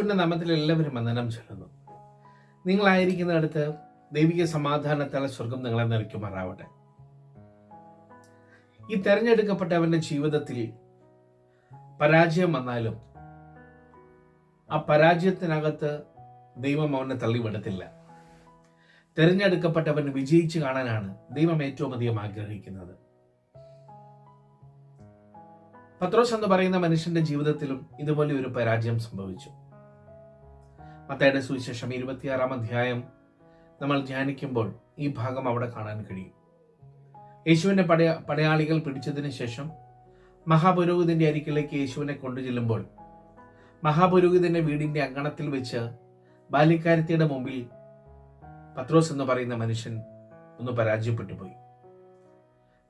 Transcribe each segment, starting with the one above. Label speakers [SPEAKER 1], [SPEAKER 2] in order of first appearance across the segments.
[SPEAKER 1] യേശുവിന്റെ നാമത്തിൽ എല്ലാവരും വന്ദനം ചൊല്ലുന്നു. നിങ്ങളായിരിക്കുന്നിടത്ത് ദൈവിക സമാധാനത്താൽ സ്വർഗം നിങ്ങളെ നിറയ്ക്കുമാറാവട്ടെ. ഈ തെരഞ്ഞെടുക്കപ്പെട്ടവന്റെ ജീവിതത്തിൽ പരാജയം വന്നാലും ആ പരാജയത്തിനകത്ത് ദൈവം അവനെ തള്ളിവിടത്തില്ല. തെരഞ്ഞെടുക്കപ്പെട്ടവൻ വിജയിച്ചു കാണാനാണ് ദൈവം ഏറ്റവും അധികം ആഗ്രഹിക്കുന്നത്. പത്രോസ് എന്ന് പറയുന്ന മനുഷ്യന്റെ ജീവിതത്തിലും ഇതുപോലെ ഒരു പരാജയം സംഭവിച്ചു. മത്തയുടെ സുവിശേഷം ഇരുപത്തിയാറാം അധ്യായം നമ്മൾ ധ്യാനിക്കുമ്പോൾ ഈ ഭാഗം അവിടെ കാണാൻ കഴിയും. യേശുവിന്റെ പടയ പടയാളികൾ പിടിച്ചതിന് ശേഷം മഹാപുരോഹിതന്റെ അരികിലേക്ക് യേശുവിനെ കൊണ്ടു ചെല്ലുമ്പോൾ മഹാപുരോഹിതന്റെ വീടിന്റെ അങ്കണത്തിൽ വെച്ച് ബാല്യക്കാരത്തിയുടെ മുമ്പിൽ പത്രോസ് എന്ന് പറയുന്ന മനുഷ്യൻ ഒന്ന് പരാജയപ്പെട്ടു പോയി.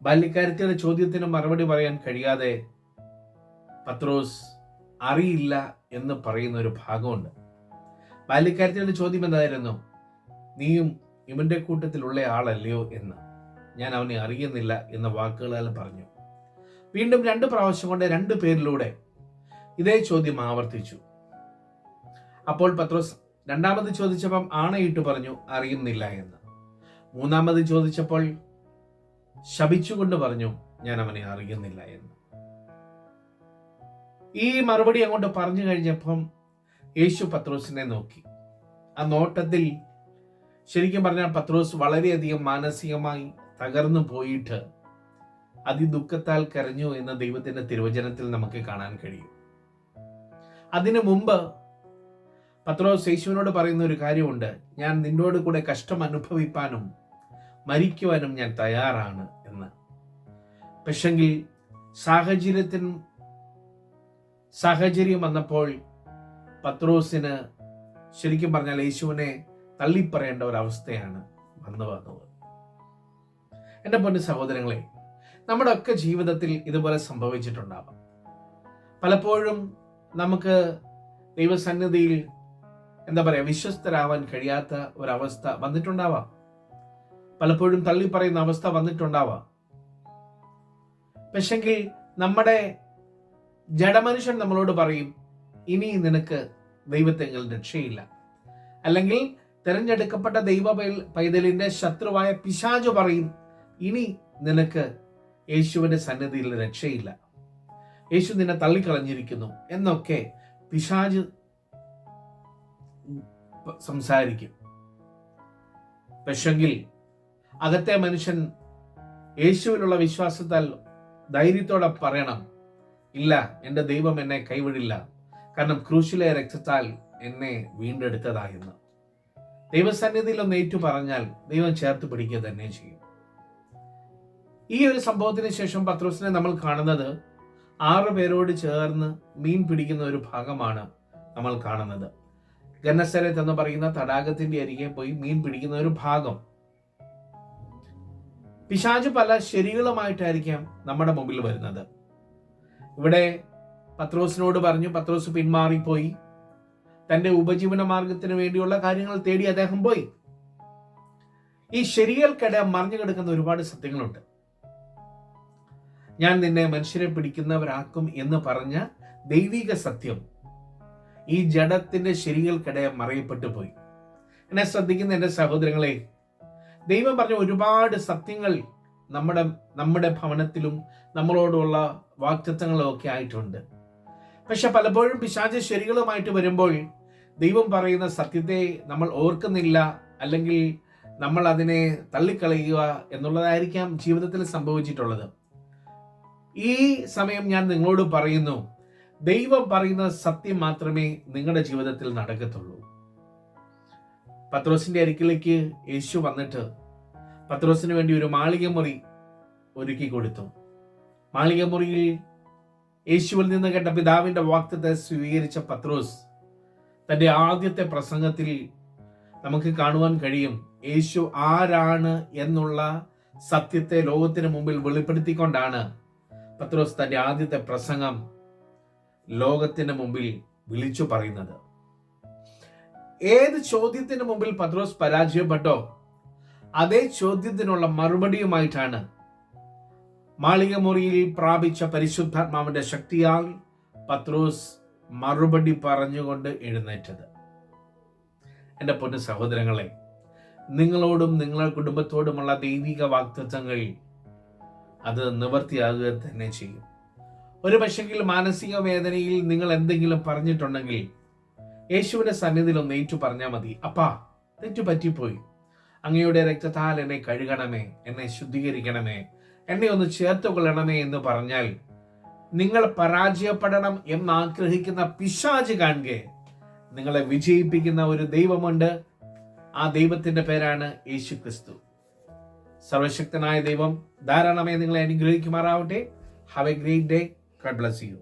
[SPEAKER 1] ബാല്യക്കാരത്തിയുടെ ചോദ്യത്തിന് മറുപടി പറയാൻ കഴിയാതെ പത്രോസ് അറിയില്ല എന്ന് പറയുന്ന ഒരു ഭാഗമുണ്ട്. ബാല്യക്കാരത്തിയുടെ ചോദ്യം എന്തായിരുന്നു? നീയും ഇവന്റെ കൂട്ടത്തിലുള്ള ആളല്ലയോ എന്ന്. ഞാൻ അവനെ അറിയുന്നില്ല എന്ന വാക്കുകളാൽ പറഞ്ഞു. വീണ്ടും രണ്ട് പ്രാവശ്യം കൊണ്ട് രണ്ട് പേരിലൂടെ ഇതേ ചോദ്യം ആവർത്തിച്ചു. അപ്പോൾ പത്രോസ് രണ്ടാമത് ചോദിച്ചപ്പം ആണയിട്ട് പറഞ്ഞു അറിയുന്നില്ല എന്ന്. മൂന്നാമത് ചോദിച്ചപ്പോൾ ശപിച്ചുകൊണ്ട് പറഞ്ഞു ഞാൻ അവനെ അറിയുന്നില്ല എന്ന്. ഈ മറുപടി അങ്ങോട്ട് പറഞ്ഞു കഴിഞ്ഞപ്പം യേശു പത്രോസിനെ നോക്കി. ആ നോട്ടത്തിൽ ശരിക്കും പറഞ്ഞാൽ പത്രോസ് വളരെയധികം മാനസികമായി തകർന്നു പോയിട്ട് അതിദുഃഖത്താൽ കരഞ്ഞു എന്ന ദൈവത്തിന്റെ തിരുവചനത്തിൽ നമുക്ക് കാണാൻ കഴിയും. അതിനു മുമ്പ് പത്രോസ് യേശുവിനോട് പറയുന്ന ഒരു കാര്യമുണ്ട്. ഞാൻ നിന്നോട് കൂടെ കഷ്ടം അനുഭവിപ്പാനും മരിക്കുവാനും ഞാൻ തയ്യാറാണ് എന്ന്. പക്ഷെങ്കിൽ സാഹചര്യത്തിനും സാഹചര്യം വന്നപ്പോൾ പത്രോസിന് ശരിക്കും പറഞ്ഞാൽ യേശുവിനെ തള്ളിപ്പറയേണ്ട ഒരവസ്ഥയാണ് വന്നു വന്നത്. എന്റെ പൊന്നു സഹോദരങ്ങളെ നമ്മുടെ ഒക്കെ ജീവിതത്തിൽ ഇതുപോലെ സംഭവിച്ചിട്ടുണ്ടാവാം. പലപ്പോഴും നമുക്ക് ദൈവസന്നിധിയിൽ എന്താ പറയുക വിശ്വസ്തരാവാൻ കഴിയാത്ത ഒരവസ്ഥ വന്നിട്ടുണ്ടാവാം. പലപ്പോഴും തള്ളിപ്പറയുന്ന അവസ്ഥ വന്നിട്ടുണ്ടാവാം. പക്ഷെങ്കിൽ നമ്മുടെ ജഡമനുഷ്യൻ നമ്മളോട് പറയും ഇനി നിനക്ക് ദൈവത്തെങ്കിൽ രക്ഷയില്ല. അല്ലെങ്കിൽ തിരഞ്ഞെടുക്കപ്പെട്ട ദൈവ പൈതലിന്റെ ശത്രുവായ പിശാജ് പറയും ഇനി നിനക്ക് യേശുവിന്റെ സന്നിധിയിൽ രക്ഷയില്ല. യേശു നിന്നെ തള്ളിക്കളഞ്ഞിരിക്കുന്നു എന്നൊക്കെ പിശാജ് സംസാരിക്കും. പക്ഷെങ്കിൽ അകത്തെ മനുഷ്യൻ യേശുവിലുള്ള വിശ്വാസത്താൽ ധൈര്യത്തോടെ പറയണം ഇല്ല എന്റെ ദൈവം എന്നെ കൈവിടില്ല. കാരണം ക്രൂശിലെ രക്തത്താൽ എന്നെ വീണ്ടെടുത്തതായെന്ന്. ദൈവസന്നിധിയിൽ ഒന്ന് ഏറ്റു പറഞ്ഞാൽ ദൈവം ചേർത്ത് പിടിക്കുക തന്നെ ചെയ്യും. ഈ ഒരു സംഭവത്തിന് ശേഷം പത്രോസിനെ നമ്മൾ കാണുന്നത് ആറ് പേരോട് ചേർന്ന് മീൻ പിടിക്കുന്ന ഒരു ഭാഗമാണ് നമ്മൾ കാണുന്നത്. ഗന്നസരത്ത് എന്ന് പറയുന്ന തടാകത്തിന്റെ അരികെ പോയി മീൻ പിടിക്കുന്ന ഒരു ഭാഗം. പിശാജ് പല ശരികളുമായിട്ടായിരിക്കാം നമ്മുടെ മുമ്പിൽ വരുന്നത്. ഇവിടെ പത്രോസിനോട് പറഞ്ഞു പത്രോസ് പിന്മാറിപ്പോയി. തന്റെ ഉപജീവന മാർഗത്തിന് വേണ്ടിയുള്ള കാര്യങ്ങൾ തേടി അദ്ദേഹം പോയി. ഈ ശരികൾക്കിടെ മറിഞ്ഞു കിടക്കുന്ന ഒരുപാട് സത്യങ്ങളുണ്ട്. ഞാൻ നിന്നെ മനുഷ്യരെ പിടിക്കുന്നവരാക്കും എന്ന് പറഞ്ഞ ദൈവിക സത്യം ഈ ജഡത്തിന്റെ ശരികൾക്കിടെ മറയപ്പെട്ടു പോയി. എന്നെ ശ്രദ്ധിക്കുന്ന എന്റെ സഹോദരങ്ങളെ ദൈവം പറഞ്ഞ ഒരുപാട് സത്യങ്ങൾ നമ്മുടെ നമ്മുടെ ഭവനത്തിലും നമ്മളോടുള്ള വാക്തത്വങ്ങളും ഒക്കെ ആയിട്ടുണ്ട്. പക്ഷെ പലപ്പോഴും പിശാച ശരികളുമായിട്ട് വരുമ്പോൾ ദൈവം പറയുന്ന സത്യത്തെ നമ്മൾ ഓർക്കുന്നില്ല അല്ലെങ്കിൽ നമ്മൾ അതിനെ തള്ളിക്കളയുക എന്നുള്ളതായിരിക്കാം ജീവിതത്തിൽ സംഭവിച്ചിട്ടുള്ളത്. ഈ സമയം ഞാൻ നിങ്ങളോട് പറയുന്നു ദൈവം പറയുന്ന സത്യം മാത്രമേ നിങ്ങളുടെ ജീവിതത്തിൽ നടക്കത്തുള്ളൂ. പത്രോസിന്റെ അരികിലേക്ക് യേശു വന്നിട്ട് പത്രോസിന് വേണ്ടി ഒരു മാളിക മുറി ഒരുക്കി കൊടുത്തു മാളിക മുറിയിൽ യേശുവിൽ നിന്ന് കേട്ട പിതാവിന്റെ വാക്തത്തെ സ്വീകരിച്ച പത്രോസ് തന്റെ ആദ്യത്തെ പ്രസംഗത്തിൽ നമുക്ക് കാണുവാൻ കഴിയും യേശു ആരാണ് എന്നുള്ള സത്യത്തെ ലോകത്തിന് മുമ്പിൽ വെളിപ്പെടുത്തിക്കൊണ്ടാണ് പത്രോസ് തന്റെ ആദ്യത്തെ പ്രസംഗം ലോകത്തിന് മുമ്പിൽ വിളിച്ചു പറയുന്നത്. ഏത് ചോദ്യത്തിന് മുമ്പിൽ പത്രോസ് പരാജയപ്പെട്ടോ അതേ ചോദ്യത്തിനുള്ള മറുപടിയുമായിട്ടാണ് മാളിക മുറിയിൽ പ്രാപിച്ച പരിശുദ്ധാത്മാവിന്റെ ശക്തിയാൽ പത്രോസ് മറുപടി പറഞ്ഞുകൊണ്ട് എഴുന്നേറ്റത്. എന്റെ പൊന്നു സഹോദരങ്ങളെ നിങ്ങളോടും നിങ്ങളുടെ കുടുംബത്തോടുമുള്ള ദൈവിക വാക്തത്വങ്ങൾ അത് നിവർത്തിയാകുക തന്നെ ചെയ്യും. ഒരു പക്ഷെങ്കിൽ മാനസിക വേദനയിൽ നിങ്ങൾ എന്തെങ്കിലും പറഞ്ഞിട്ടുണ്ടെങ്കിൽ യേശുവിന്റെ സന്നിധിയിൽ ഒന്ന് ഏറ്റു പറഞ്ഞാൽ മതി. അപ്പാ തെറ്റു പറ്റിപ്പോയി അങ്ങയുടെ രക്തത്താൽ എന്നെ കഴുകണമേ എന്നെ ശുദ്ധീകരിക്കണമേ എന്നെ ഒന്ന് ചേർത്ത് കൊള്ളണമേ എന്ന് പറഞ്ഞാൽ നിങ്ങൾ പരാജയപ്പെടണം എന്ന് ആഗ്രഹിക്കുന്ന പിശാജ് കാണുക നിങ്ങളെ വിജയിപ്പിക്കുന്ന ഒരു ദൈവമുണ്ട്. ആ ദൈവത്തിന്റെ പേരാണ് യേശു ക്രിസ്തു സർവശക്തനായ ദൈവം ധാരാളമായി നിങ്ങളെ അനുഗ്രഹിക്കുമാറാവട്ടെ. Have a great day God bless you